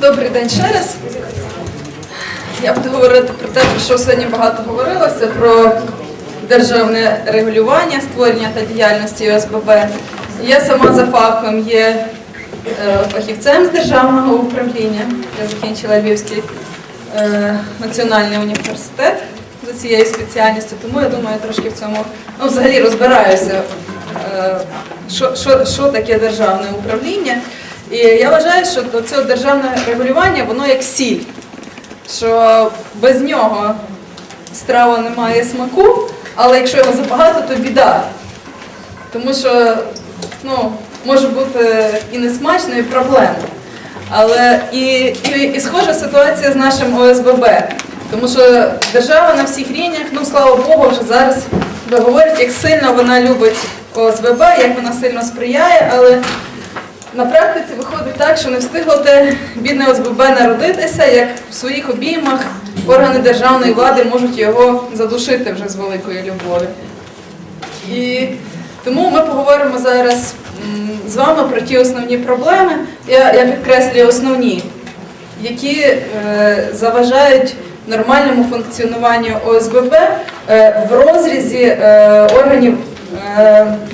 Добрий день ще раз. Я буду говорити про те, про що сьогодні багато говорилося, про державне регулювання, створення та діяльності ОСББ. Я сама за фахом є е, фахівцем з державного управління. Я закінчила Львівський е, національний університет за цією спеціальністю, тому я думаю, я трошки в цьому ну, взагалі розбираюся, е, що, що, що таке державне управління. І я вважаю, що цього державне регулювання воно як сіль, що без нього страва не має смаку, але якщо його забагато, то біда. Тому що ну, може бути і несмачно, і проблема. Але і, і, і схожа ситуація з нашим ОСББ. Тому що держава на всіх рівнях, ну слава Богу, вже зараз говорять, як сильно вона любить ОСББ, як вона сильно сприяє, але на практиці виходить так, що не встигло те бідне ОСББ народитися, як в своїх обіймах органи державної влади можуть його задушити вже з великою любов'ю. І тому ми поговоримо зараз з вами про ті основні проблеми. Я, я підкреслюю основні, які е, заважають нормальному функціонуванню ОСББ е, в розрізі е, органів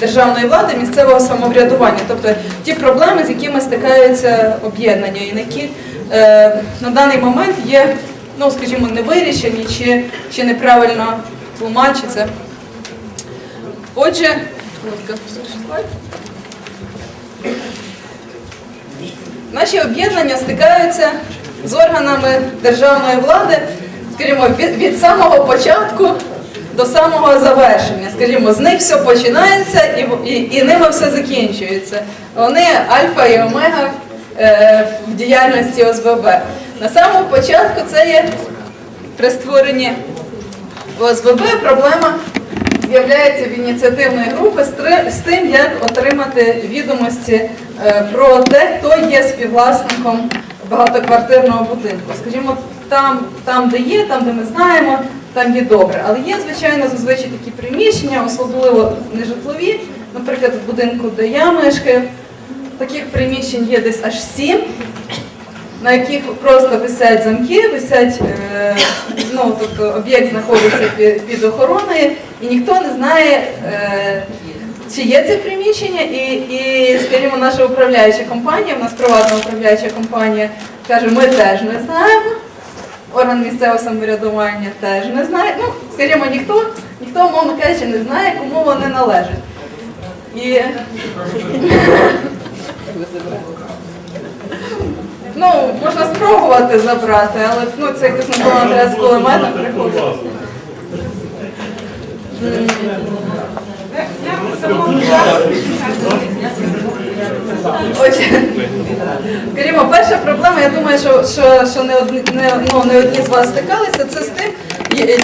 державної влади, місцевого самоврядування, тобто ті проблеми, з якими стикаються об'єднання, і на які е, на даний момент є, ну скажімо, невирішені чи, чи неправильно тлумачаться. Отже, наші об'єднання стикаються з органами державної влади, скажімо, від, від самого початку до самого завершення. Скажімо, з них все починається і, і, і ними все закінчується. Вони альфа і омега е, в діяльності ОСББ. На самому початку це є при створенні ОСББ проблема з'являється в ініціативної групи з тим, як отримати відомості е, про те, хто є співвласником багатоквартирного будинку. Скажімо, там, там, де є, там, де ми знаємо, там є добре. Але є, звичайно, зазвичай такі приміщення, особливо нежитлові, наприклад, в будинку, де я мешкаю, таких приміщень є десь аж сім на яких просто висять замки, висять, е, ну, тобто об'єкт знаходиться під, охороною, і ніхто не знає, е, чи є це приміщення, і, і, скажімо, наша управляюча компанія, у нас приватна управляюча компанія, каже, ми теж не знаємо. Орган місцевого самоврядування теж не знає. Ну, скажімо, ніхто, ніхто, умовно кажучи, не знає, кому вони належать. І Ну, можна спробувати забрати, але ну, це якось напевно треба з кулеметом приходити. Отже, скажімо, перша проблема, я думаю, що, що, що не, одні, не, ну, не одні з вас стикалися, це з тим,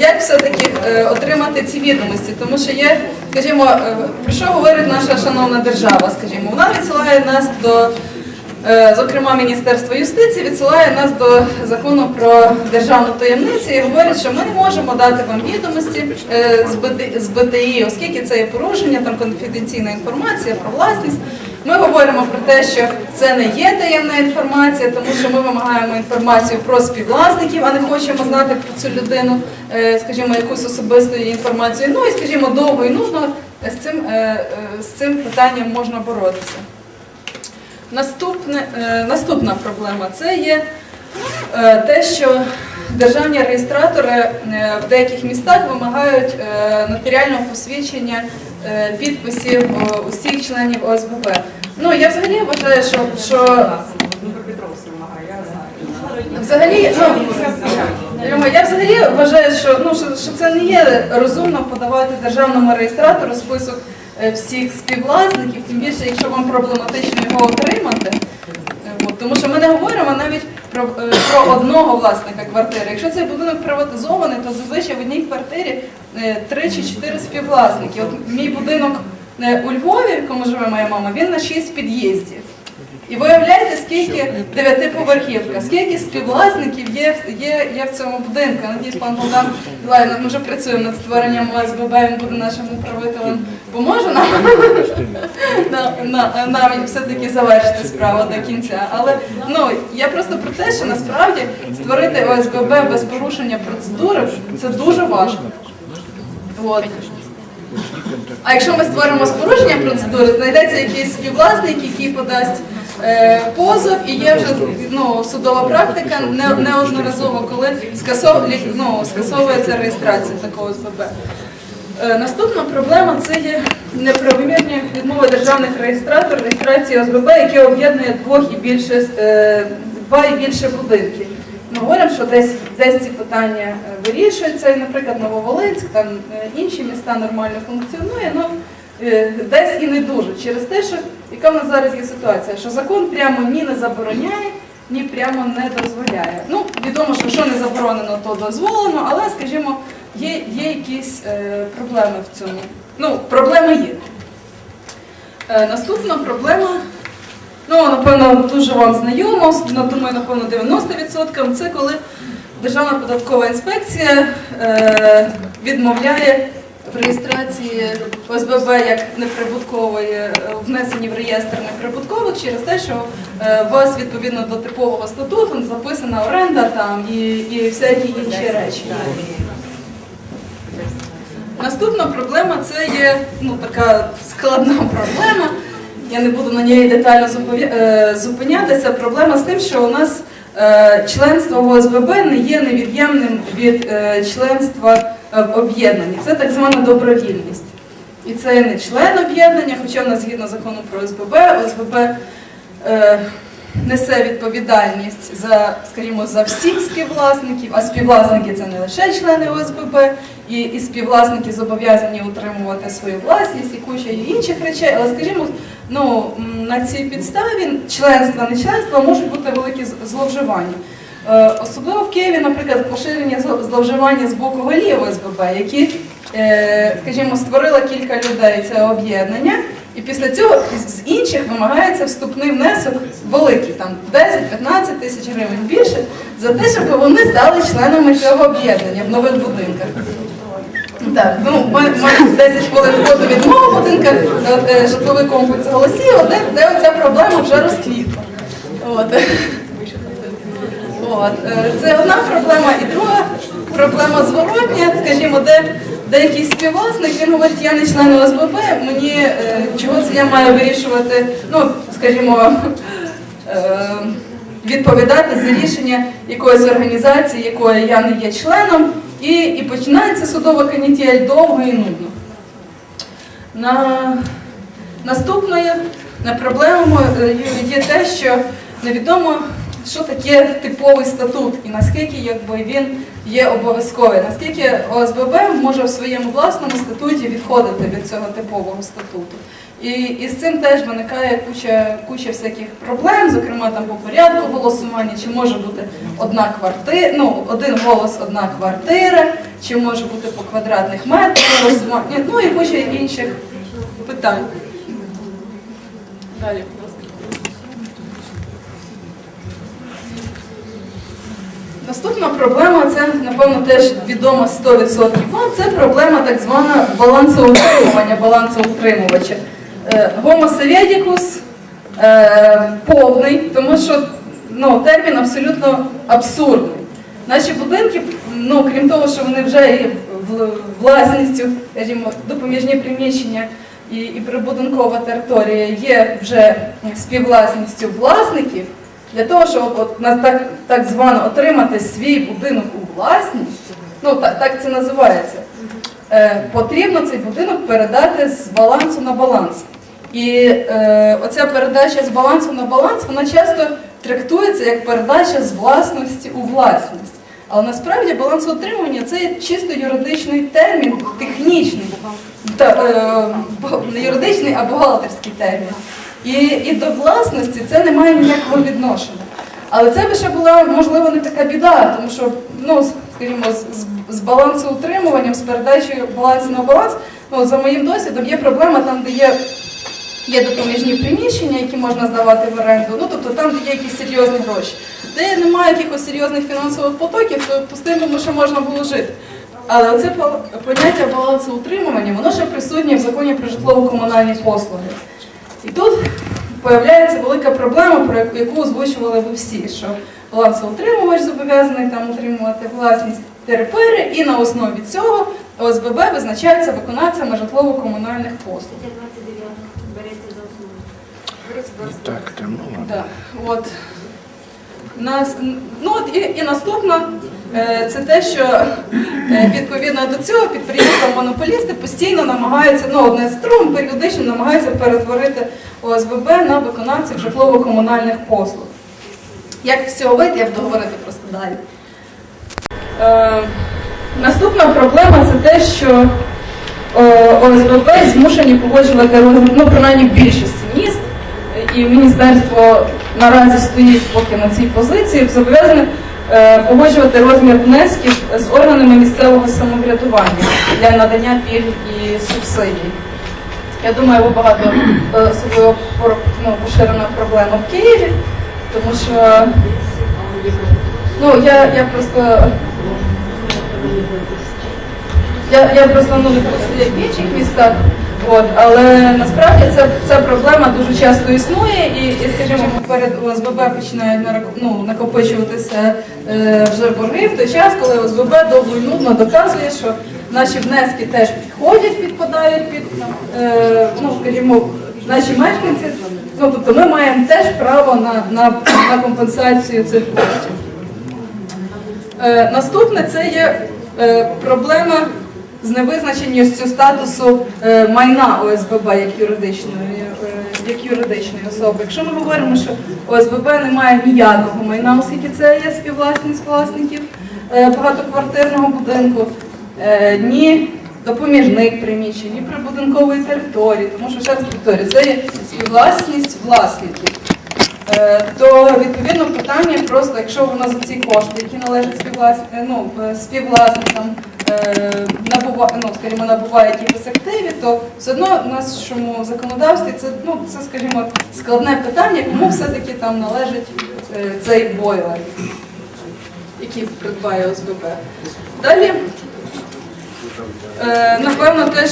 як все-таки е, отримати ці відомості. Тому що є, скажімо, е, про що говорить наша шановна держава, скажімо, вона відсилає нас до Е, Зокрема, Міністерство юстиції відсилає нас до закону про державну таємницю і говорить, що ми не можемо дати вам відомості з БТІ, оскільки це є порушення, там конфіденційна інформація про власність. Ми говоримо про те, що це не є таємна інформація, тому що ми вимагаємо інформацію про співвласників, а не хочемо знати про цю людину, е, скажімо, якусь особисту інформацію. Ну і скажімо, довго і нудно з цим, е, е, з цим питанням можна боротися. Наступне, наступна проблема це є те, що державні реєстратори в деяких містах вимагають нотаріального посвідчення підписів усіх членів ОСББ. Ну я взагалі вважаю, що, що Взагалі, ну, я взагалі вважаю, що, ну, що, що це не є розумно подавати державному реєстратору список е, всіх співвласників, тим більше, якщо вам проблематично його отримати. Е, тому що ми не говоримо навіть про, е, про одного власника квартири. Якщо цей будинок приватизований, то зазвичай в одній квартирі три чи чотири співвласники. От мій будинок у Львові, в якому живе моя мама, він на шість під'їздів. І виявляєте, скільки дев'ятиповерхівка, скільки співвласників є, є, є в цьому будинку. Надіюсь, пан Богдан Гілаєв, ми вже працюємо над створенням ОСББ, він буде нашим управителем. Поможе нам, на, на, нам все-таки завершити справу до кінця. Але ну, я просто про те, що насправді створити ОСББ без порушення процедури це дуже важко. От. А якщо ми створимо з порушенням процедури, знайдеться якийсь співвласник, який подасть е, позов, і є вже ну, судова практика не, неодноразово, коли скасов, ну, скасовується реєстрація такого СББ. Е, наступна проблема це є неправомірні відмови державних реєстраторів реєстрації ОСББ, яке об'єднує двох і більше е, два і більше будинків. Ми говоримо, що десь десь ці питання е, вирішуються, і, наприклад, Нововолинськ, там е, інші міста нормально функціонує, ну е, десь і не дуже. Через те, що яка в нас зараз є ситуація, що закон прямо ні не забороняє, ні прямо не дозволяє. Ну, відомо, що що не заборонено, то дозволено, але, скажімо, є, є якісь е, проблеми в цьому. Ну, проблеми є. Е, наступна проблема, ну, напевно, дуже вам знайомо, думаю, напевно, 90%, це коли Державна податкова інспекція е, відмовляє в реєстрації ОСББ як неприбуткової, е, внесені в реєстр неприбуткових через те, що е, у вас відповідно до типового статуту записана оренда там і, і всякі інші речі. Наступна проблема це є ну, така складна проблема. Я не буду на ній детально е, зупинятися. Проблема з тим, що у нас е, членство в ОСББ не є невід'ємним від е, членства в об'єднанні. Це так звана добровільність. І це не член об'єднання, хоча в нас згідно закону про ОСББ, ОСББ несе відповідальність за, скажімо, за всіх співвласників, а співвласники це не лише члени ОСББ, і, і співвласники зобов'язані утримувати свою власність і куча інших речей. Але, скажімо, ну, на цій підставі членства, не членства можуть бути великі зловживання. Е, Особливо в Києві, наприклад, поширення зловживання з боку голів ОСББ, які, е, скажімо, створили кілька людей це об'єднання, і після цього з інших вимагається вступний внесок великий, там 10-15 тисяч гривень більше, за те, щоб вони стали членами цього об'єднання в нових будинках. Так, ну, мене 10 хвилин ходу від мого будинка, е, е, житловий комплекс голосів, де, де оця проблема вже розквітла. От. От. е, Це одна проблема. І друга проблема зворотня, скажімо, де деякий співвласник, він говорить, я не член ОСББ, мені чого це я маю вирішувати, ну, скажімо, відповідати за рішення якоїсь організації, якої я не є членом, і, і починається судова канітель довго і нудно. На наступною на проблемою е, є те, що невідомо, що таке типовий статут і наскільки якби, він є обов'язковий, наскільки ОСББ може в своєму власному статуті відходити від цього типового статуту. І, і з цим теж виникає куча, куча всяких проблем, зокрема там по порядку голосування, чи може бути одна квартира, ну, один голос, одна квартира, чи може бути по квадратних метрах голосування, ну і куча інших питань. Далі. Наступна проблема, це, напевно, теж відома 100% вам, це проблема так звана балансоутримування, балансоутримувача. Е, Homo советicus е, повний, тому що ну, термін абсолютно абсурдний. Наші будинки, ну, крім того, що вони вже є власністю, скажімо, допоміжні приміщення і, і прибудинкова територія є вже співвласністю власників, для того, щоб от, так, так звано отримати свій будинок у власність, ну так, так це називається, е, потрібно цей будинок передати з балансу на баланс. І е, оця передача з балансу на баланс, вона часто трактується як передача з власності у власність. Але насправді балансоутримування це чисто юридичний термін, технічний, та, е, не юридичний, а бухгалтерський термін. І, і до власності це не має ніякого відношення. Але це би ще була, можливо, не така біда, тому що, ну, скажімо, з, з, з балансоутримуванням, з передачею балансу на баланс, ну, за моїм досвідом є проблема там, де є є допоміжні приміщення, які можна здавати в оренду, ну тобто там, де є якісь серйозні гроші. Де немає якихось серйозних фінансових потоків, то пустимо ще можна було жити. Але оце поняття балансоутримування, воно ще присутнє в законі про житлово-комунальні послуги. І тут появляється велика проблема, про яку- озвучували ви всі, що балансоутримувач зобов'язаний там утримувати власність території, і на основі цього ОСББ визначається виконавцями житлово-комунальних послуг. Береться за основу. Береться за. Так, там, ну ладно. Да, от. Нас, ну от і, і наступне е, це те, що е, відповідно до цього підприємства монополісти постійно намагаються, ну одне з струм періодично намагаються перетворити ОСББ на виконавців житлово-комунальних послуг. Як з цього вийти, я буду говорити просто далі. Е, наступна проблема це те, що е, ОСББ змушені погоджувати ну принаймні в більшості міст, і міністерство наразі стоїть поки на цій позиції, зобов'язане е, погоджувати розмір внесків з органами місцевого самоврядування для надання пільг і субсидій. Я думаю, ви багато е, особливо ну, поширена проблема в Києві, тому що ну, я, я просто я, я ну, просто як в інших містах, от, але насправді це, ця проблема дуже часто існує, і, і скажімо, перед ОСББ починають ну, накопичуватися е, вже борги в той час, коли ОСББ довго і нудно доказує, що наші внески теж підходять, підпадають під, е, ну, скажімо, наші мешканці. Ну, тобто ми маємо теж право на, на, на компенсацію цих коштів. Е, Наступне це є проблема з невизначеністю статусу е, майна ОСББ як юридичної, е, як юридичної особи. Якщо ми говоримо, що ОСББ не має ніякого майна, оскільки це є співвласність власників е, багатоквартирного будинку, е, ні допоміжних приміщень, ні прибудинкової території, тому що ще раз повторюю, це є співвласність власників. Е, то відповідно питання просто, якщо воно за ці кошти, які належать е, ну, е, співвласникам, е, набува... ну, скажімо, набувають якісь активі, то все одно в нашому законодавстві це, ну, це, скажімо, складне питання, кому все-таки там належить цей бойлер, який придбає ОСББ. Далі, напевно, теж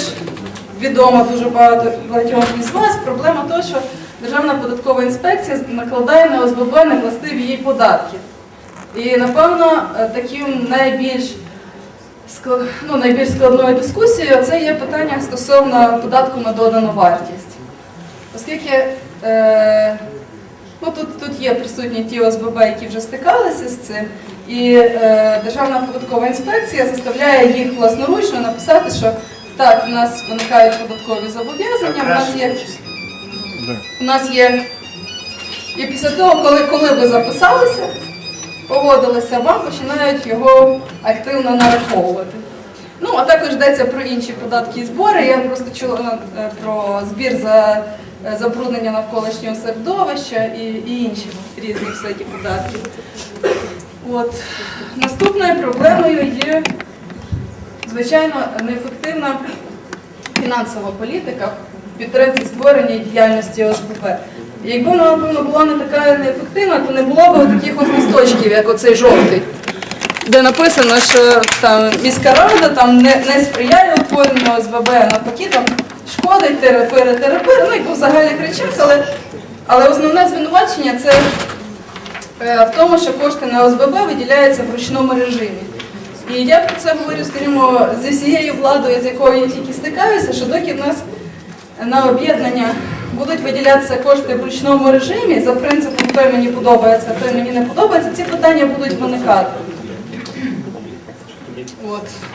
відома дуже багато багатьом із вас проблема того, що Державна податкова інспекція накладає на ОСББ невластиві її податки. І напевно е, таким найбільш ну, найбільш складною дискусією це є питання стосовно податку на додану вартість. Оскільки е, ну, тут, тут є присутні ті ОСББ, які вже стикалися з цим, і е, Державна податкова інспекція заставляє їх власноручно написати, що так, в нас виникають податкові зобов'язання, в нас є. У нас є. І після того, коли, коли ви записалися, погодилися, вам починають його активно нараховувати. Ну, а також йдеться про інші податки і збори. Я просто чула е, про збір за е, забруднення навколишнього середовища і, і інші різні всякі податки. От. Наступною проблемою є, звичайно, неефективна фінансова політика підтримці створення і діяльності. І Якби вона, напевно, була не така неефективна, то не було б таких от листочків, як оцей жовтий, де написано, що там міська рада там не, не сприяє утворенню ОСББ, а навпаки там шкодить терапери, терапери, ну і по загальних речах, але, але основне звинувачення це е, в тому, що кошти на ОСББ виділяються в ручному режимі. І я про це говорю, скажімо, зі всією владою, з якою я тільки стикаюся, що доки в нас на об'єднання будуть виділятися кошти в ручному режимі за принципом той мені подобається, той мені не подобається, ці питання будуть виникати. От.